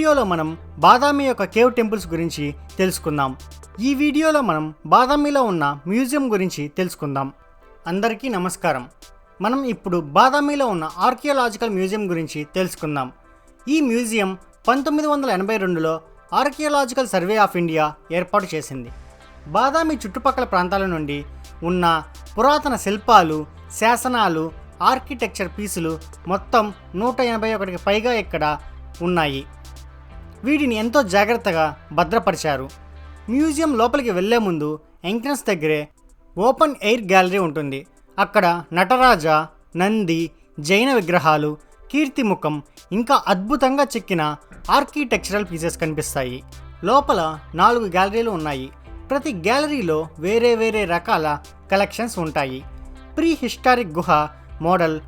వీడియోలో మనం బాదామి యొక్క కేవ్ టెంపుల్స్ గురించి తెలుసుకుందాం. ఈ వీడియోలో మనం బాదామిలో ఉన్న మ్యూజియం గురించి తెలుసుకుందాం. అందరికీ నమస్కారం. మనం ఇప్పుడు బాదామిలో ఉన్న ఆర్కియోలాజికల్ మ్యూజియం గురించి తెలుసుకుందాం. ఈ మ్యూజియం పంతొమ్మిది వందల ఎనభై రెండులో ఆర్కియోలాజికల్ సర్వే ఆఫ్ ఇండియా ఏర్పాటు చేసింది. బాదామి చుట్టుపక్కల ప్రాంతాల నుండి ఉన్న పురాతన శిల్పాలు శాసనాలు ఆర్కిటెక్చర్ పీసులు మొత్తం నూట ఎనభై ఒకటికి పైగా ఇక్కడ ఉన్నాయి. వీటిని ఎంతో జాగ్రత్తగా భద్రపరిచారు. మ్యూజియం లోపలికి వెళ్ళే ముందు ఎంట్రన్స్ దగ్గరే ఓపెన్ ఎయిర్ గ్యాలరీ ఉంటుంది. అక్కడ నటరాజ నంది జైన విగ్రహాలు కీర్తిముఖం ఇంకా అద్భుతంగా చెక్కిన ఆర్కిటెక్చరల్ పీసెస్ కనిపిస్తాయి. లోపల నాలుగు గ్యాలరీలు ఉన్నాయి. ప్రతి గ్యాలరీలో వేరే వేరే రకాల కలెక్షన్స్ ఉంటాయి. ప్రీ హిస్టారిక్ గుహ మోడల్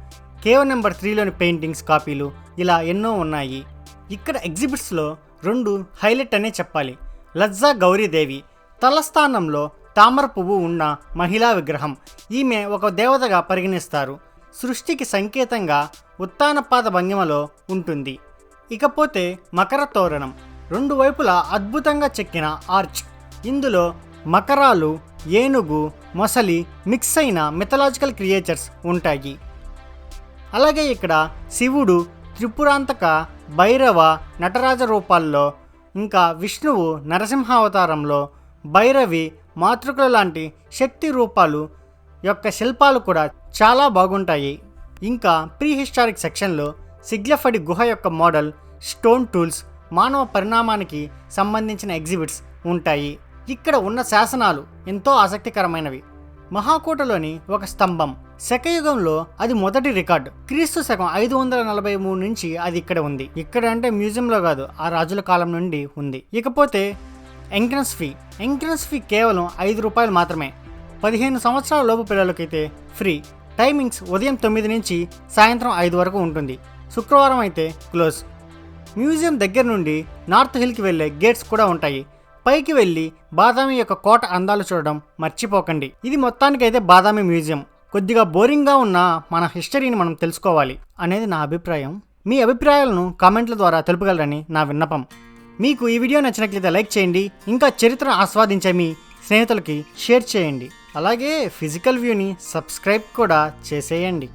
కేవ్ నెంబర్ త్రీలోని పెయింటింగ్స్ కాపీలు ఇలా ఎన్నో ఉన్నాయి. ఇక్కడ ఎగ్జిబిట్స్లో రెండు హైలైట్ అనే చెప్పాలి. లజ్జా గౌరీదేవి తలస్థానంలో తామర పువ్వు ఉన్న మహిళా విగ్రహం. ఈమె ఒక దేవతగా పరిగణిస్తారు. సృష్టికి సంకేతంగా ఉత్తానపాద భంగిమలో ఉంటుంది. ఇకపోతే మకర తోరణం. రెండు వైపులా అద్భుతంగా చెక్కిన ఆర్చ్. ఇందులో మకరాలు ఏనుగు మొసలి మిక్స్ అయిన మిథలాజికల్ క్రియేచర్స్ ఉంటాయి. అలాగే ఇక్కడ శివుడు త్రిపురాంతక భైరవ నటరాజ రూపాల్లో ఇంకా విష్ణువు నరసింహావతారంలో భైరవి మాతృకుల లాంటి శక్తి రూపాలు యొక్క శిల్పాలు కూడా చాలా బాగుంటాయి. ఇంకా ప్రీ హిస్టారిక్ సెక్షన్లో సిగ్లఫడి గుహ యొక్క మోడల్ స్టోన్ టూల్స్ మానవ పరిణామానికి సంబంధించిన ఎగ్జిబిట్స్ ఉంటాయి. ఇక్కడ ఉన్న శాసనాలు ఎంతో ఆసక్తికరమైనవి. మహాకూటలోని ఒక స్తంభం. శకయుగంలో అది మొదటి రికార్డు. క్రీస్తు శకం ఐదు వందల నలభై మూడు నుంచి అది ఇక్కడ ఉంది. ఇక్కడ అంటే మ్యూజియంలో కాదు ఆ రాజుల కాలం నుండి ఉంది. ఇకపోతే ఎంట్రన్స్ ఫీ ఎంట్రన్స్ ఫీ కేవలం ఐదు రూపాయలు మాత్రమే. పదిహేను సంవత్సరాల లోపు పిల్లలకైతే ఫ్రీ. టైమింగ్స్ ఉదయం తొమ్మిది నుంచి సాయంత్రం ఐదు వరకు ఉంటుంది. శుక్రవారం అయితే క్లోజ్. మ్యూజియం దగ్గర నుండి నార్త్ హిల్కి వెళ్ళే గేట్స్ కూడా ఉంటాయి. పైకి వెళ్ళి బాదామి యొక్క కోట అందాలు చూడడం మర్చిపోకండి. ఇది మొత్తానికైతే బాదామి మ్యూజియం. కొద్దిగా బోరింగ్గా ఉన్న మన హిస్టరీని మనం తెలుసుకోవాలి అనేది నా అభిప్రాయం. మీ అభిప్రాయాలను కామెంట్ల ద్వారా తెలుపగలరని నా విన్నపం. మీకు ఈ వీడియో నచ్చినట్లయితే లైక్ చేయండి ఇంకా చరిత్రను ఆస్వాదించే మీ స్నేహితులకి షేర్ చేయండి. అలాగే ఫిజికల్ వ్యూని సబ్స్క్రైబ్ కూడా చేసేయండి.